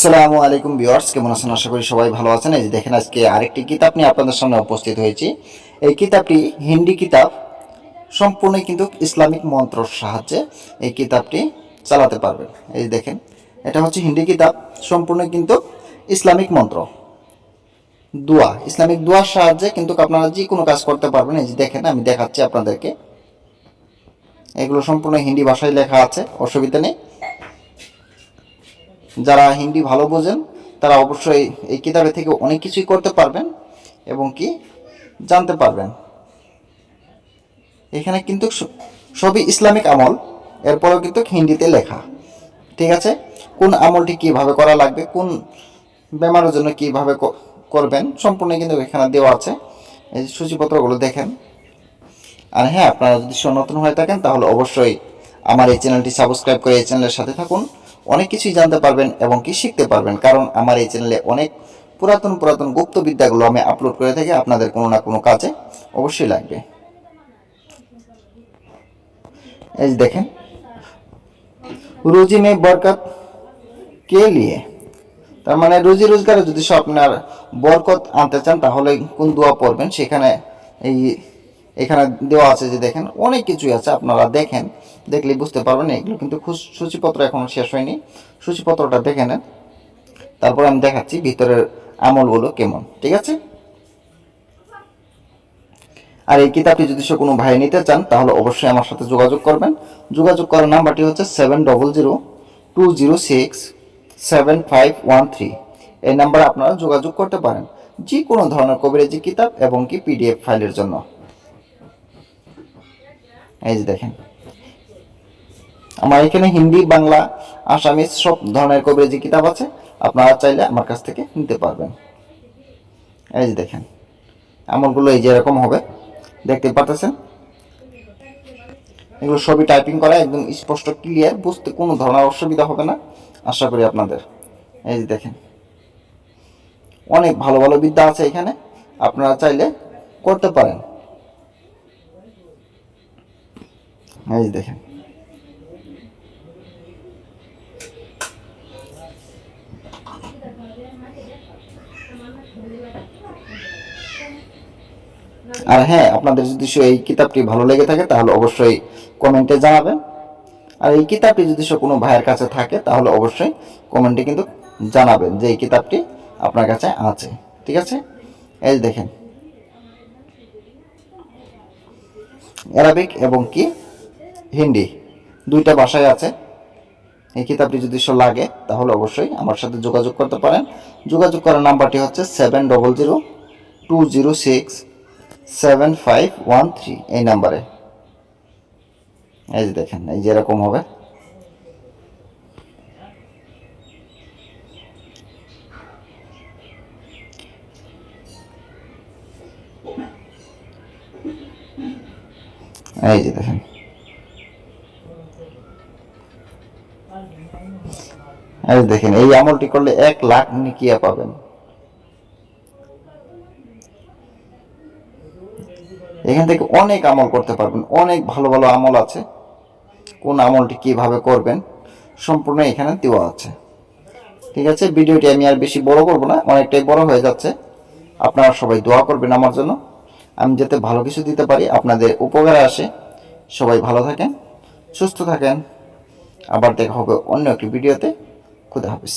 আসসালামু আলাইকুম ভিউয়ার্স, কেমন আছেন? আশা করি সবাই ভালো আছেন। এই যে দেখেন, আজকে আরেকটি কিতাব নিয়ে আপনাদের সামনে উপস্থিত হয়েছি। এই কিতাবটি হিন্দি কিতাব, সম্পূর্ণ কিন্তু ইসলামিক মন্ত্রর সাহায্যে এই কিতাবটি চালাতে পারবেন। এই দেখেন, এটা হচ্ছে হিন্দি কিতাব, সম্পূর্ণ কিন্তু ইসলামিক মন্ত্র। দোয়া, ইসলামিক দোয়ার সাহায্যে কিন্তু আপনারা যে কোনো কাজ করতে পারবেন। এই যে দেখেন, আমি দেখাচ্ছি আপনাদেরকে। এগুলো সম্পূর্ণ হিন্দি ভাষায় লেখা আছে, অসুবিধা নেই। যারা হিন্দি ভালো বোঝেন, তারা অবশ্যই এই কিতাবে থেকে অনেক কিছুই করতে পারবেন এবং কি জানতে পারবেন। এখানে কিন্তু সবই ইসলামিক আমল, এরপরেও কিন্তু হিন্দিতে লেখা। ঠিক আছে? কোন আমলটি কীভাবে করা লাগবে, কোন বেমারের জন্য কীভাবে করবেন, সম্পূর্ণ কিন্তু এখানে দেওয়া আছে। এই সূচিপত্রগুলো দেখেন। আর হ্যাঁ আপনারা যদি নতুন হয়ে থাকেন, তাহলে অবশ্যই আমার এই চ্যানেলটি সাবস্ক্রাইব করে এই চ্যানেলের সাথে থাকুন। অনেক কিছুই জানতে পারবেন এবং কি শিখতে পারবেন। কারণ আমার এই চ্যানেলে অনেক পুরাতন পুরাতন গুপ্ত বিদ্যাগুলো আমি আপলোড করে থাকি। আপনাদের কোনো না কোনো কাজে অবশ্যই লাগবে। এই দেখেন। রুজি মে বরকত কে লিয়ে তার মানে রুজি রোজগারে যদি সব আপনার বরকত আনতে চান তাহলে কোন দোয়া পড়বেন? সেখানে এই এখানে দেওয়া আছে যে দেখেন, অনেক কিছুই আছে, আপনারা দেখেন দেখলে বুঝতে পারবেন, এগুলো কিন্তু সূচিপত্র এখনও শেষ হয়নি। সূচিপত্রটা দেখে নেন। তারপর আমি দেখাচ্ছি ভিতরের আমলগুলো কেমন, ঠিক আছে? আর এই কিতাবটি যদি সে কোনো ভাই নিতে চান, তাহলে অবশ্যই আমার সাথে যোগাযোগ করবেন। যোগাযোগ করার নাম্বারটি হচ্ছে seven double zero two zero six seven five one three এই নাম্বারে আপনারা যোগাযোগ করতে পারেন, যে কোনো ধরনের কবিরাজি কিতাব এবং কি পিডিএফ ফাইলের জন্য। এই যে দেখেন। আমার এখানে হিন্দি, বাংলা আসামিজ সব ধরনের কবিরাজি কিতাব আছে। আপনারা চাইলে আমার কাছ থেকে নিতে পারবেন। এই যে দেখেন, আমলগুলো এই যে এরকম হবে। দেখতে পাচ্ছেন এগুলো সবই টাইপিং করা, একদম স্পষ্ট ক্লিয়ার বুঝতে কোনো ধরনের অসুবিধা হবে না। আশা করি আপনাদের। এই যে দেখেন, অনেক ভালো ভালো বিদ্যা আছে এখানে। আপনারা চাইলে করতে পারেন। এই দেখেন। আর হ্যাঁ আপনাদের যদি এই কিতাবটি ভালো লেগে থাকে, তাহলে অবশ্যই কমেন্টে জানাবেন। আর এই কিতাবটি যদি সে কোনো ভাইয়ের কাছে থাকে, তাহলে অবশ্যই কমেন্টে কিন্তু জানাবেন যে এই কিতাবটি আপনার কাছে আছে। ঠিক আছে? এই দেখেন। অ্যারাবিক এবং কি? হিন্দি, দুইটা ভাষায় আছে। এই কিতাবটি যদি লাগে, তাহলে অবশ্যই আমার সাথে যোগাযোগ করতে পারেন। যোগাযোগ করার নাম্বারটি হচ্ছে seven double zero two zero six seven five one three এই নাম্বারে। এই যে দেখেন, এই যে এরকম হবে। এই যে দেখেন। এই দেখেন, এই আমলটি করলে এক লাখ নিকিয়া পাবেন। এখান থেকে অনেক আমল করতে পারবেন, অনেক ভালো ভালো আমল আছে। কোন আমলটি কীভাবে করবেন, সম্পূর্ণ এখানে দেওয়া আছে। ঠিক আছে, ভিডিওটি আমি আর বেশি বড় করব না, অনেকটাই বড় হয়ে যাচ্ছে। আপনারা সবাই দোয়া করবেন আমার জন্য। আমি যাতে ভালো কিছু দিতে পারি, আপনাদের উপকারে আসে। সবাই ভালো থাকেন, সুস্থ থাকেন। আবার দেখা হবে অন্য একটি ভিডিওতে। খুদা হাফিজ।